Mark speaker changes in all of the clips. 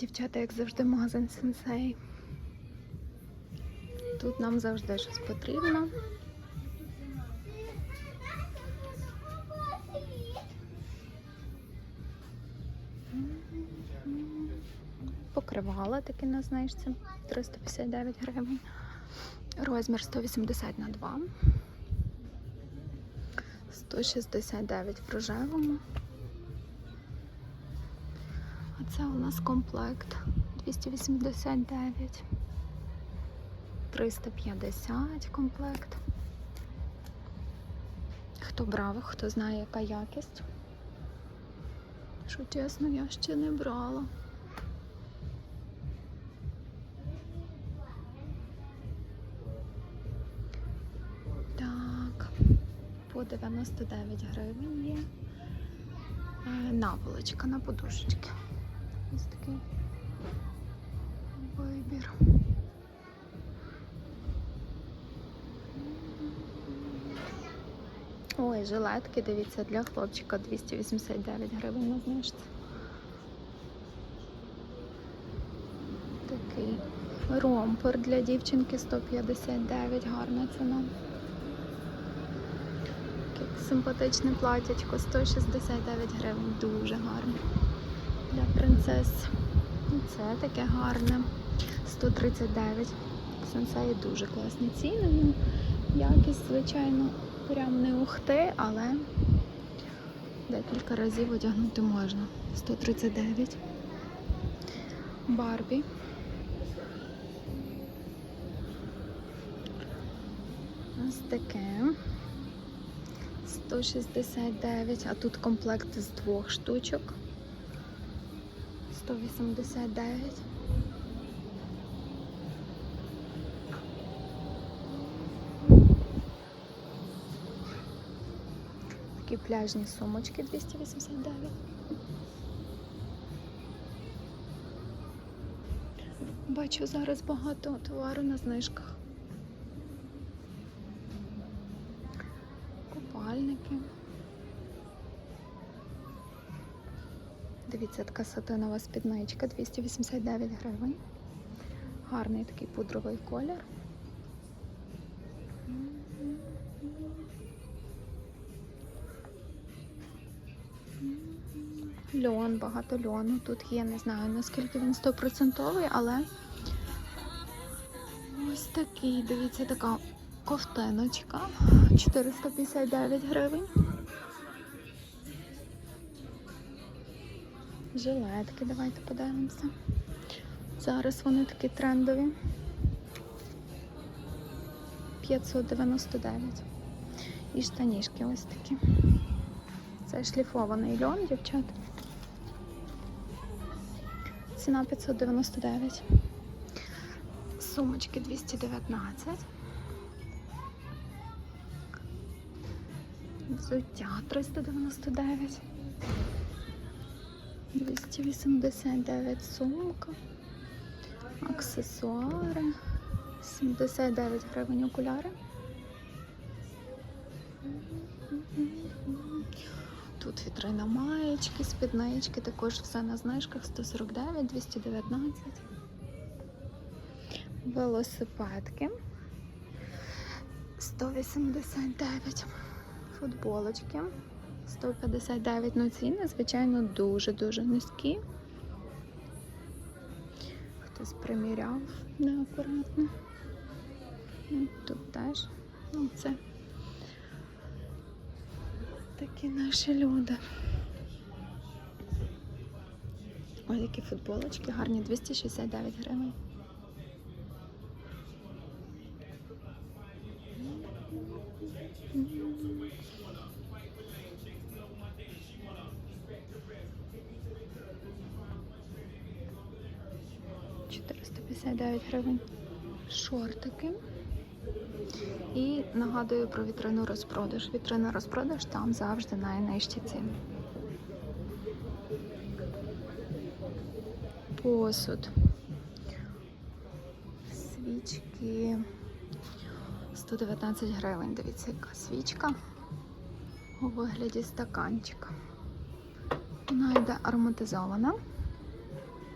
Speaker 1: дівчата, як завжди, магазин сенсей. Тут нам завжди щось потрібно. Покривала таки на знижці 359 гривень. Розмір 180 на 2. 169 в рожевому. А це у нас комплект 289. 350 комплект. Хто брав, хто знає, яка якість. Що чесно, я ще не брала. Так, по 99 гривень є. Е, Наволочка на подушечки. Ось такий вибір. Ой, жилетки, дивіться, для хлопчика 289 гривень на знижці. Такий ромпер для дівчинки 159, гарна ціна. Таке симпатичне платячко 169 гривень, дуже гарне. Принцес. Це таке гарне. 139. Сенсеї дуже класні ціни. Ну, Якість, звичайно, прям не ухти, але декілька разів одягнути можна. 139. Барбі. Ось таке. 169, а тут комплект з двох штучок. 189. Такі пляжні сумочки 289. Бачу зараз багато товару на знижках. Дивіться, така сатинова спідничка 289 гривень. Гарний такий пудровий колір. Льон, багато льону. Тут є, не знаю наскільки він стопроцентовий, але ось такий, дивіться, така ковтиночка. 459 гривень. Жилетки, давайте подивимося. Зараз вони такі трендові. 599. І штанішки ось такі. Це шліфований льон, дівчат. Ціна 599. Сумочки 219. Взуття 399. 289 сумка. Аксесуари. 79 гривень окуляри. Тут вітрина маєчки, спіднички, також все на знижках 149, 219. Велосипедки 189. Футболочки 159. Ну ціни, звичайно, дуже-дуже низькі. Хтось приміряв неакуратно. І Тут теж. Ну, це такі наші люди. Ось які футболочки, гарні 269 гривень. П'ятдесят дев'ять гривень шортики. І нагадую про вітрину розпродаж. Вітрина розпродаж там завжди найнижчі ціни. Посуд. Свічки 119 гривень. Дивіться, яка свічка у вигляді стаканчика. Вона йде ароматизована.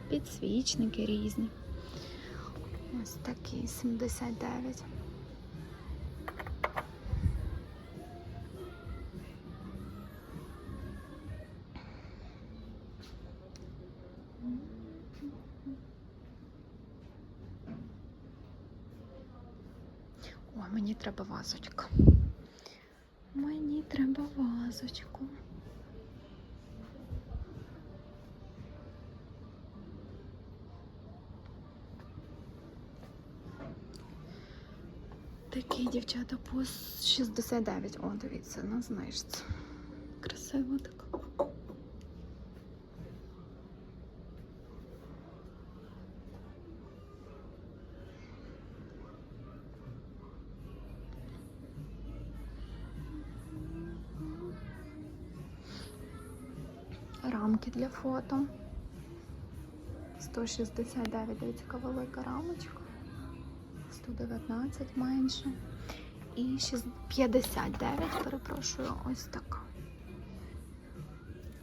Speaker 1: підсвічники різні. Ось такі 79. О, мені треба вазочка. Мені треба вазочку. Такі дівчата по 69. О, дивіться, на знижці. Красиво так. Рамки для фото. 169, дивіться, велика рамочка. 119 менше. І 59, перепрошую, ось так.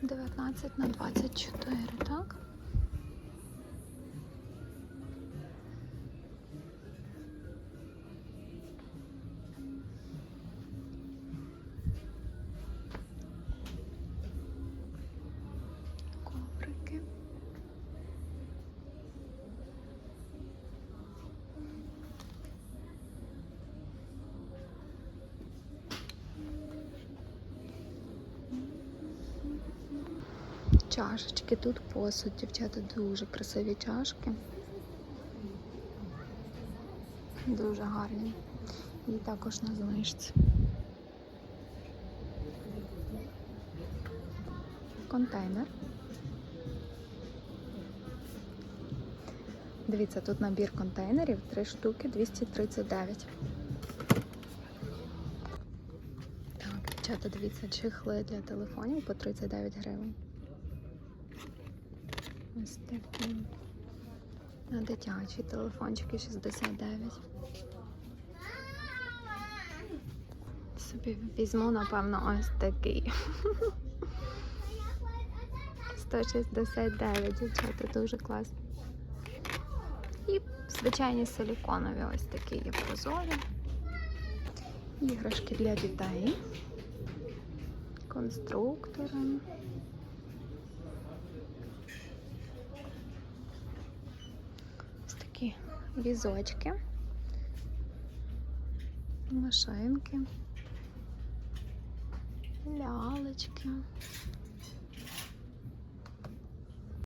Speaker 1: 19 на 24, так? Чашечки, тут посуд, дівчата, дуже красиві чашки. Дуже гарні. І також на знижці. Контейнер. Дивіться, тут набір контейнерів, 3 штуки, 239. Так, дівчата, дивіться, чехли для телефонів по 39 гривень. Ось такі. На дитячі телефончики 69. Собі візьму, напевно, ось такий. 169, дівчата, дуже класно. І звичайні силіконові ось такі є прозорі. Іграшки для дітей. Конструктори. Такі візочки. Машинки. Лялечки.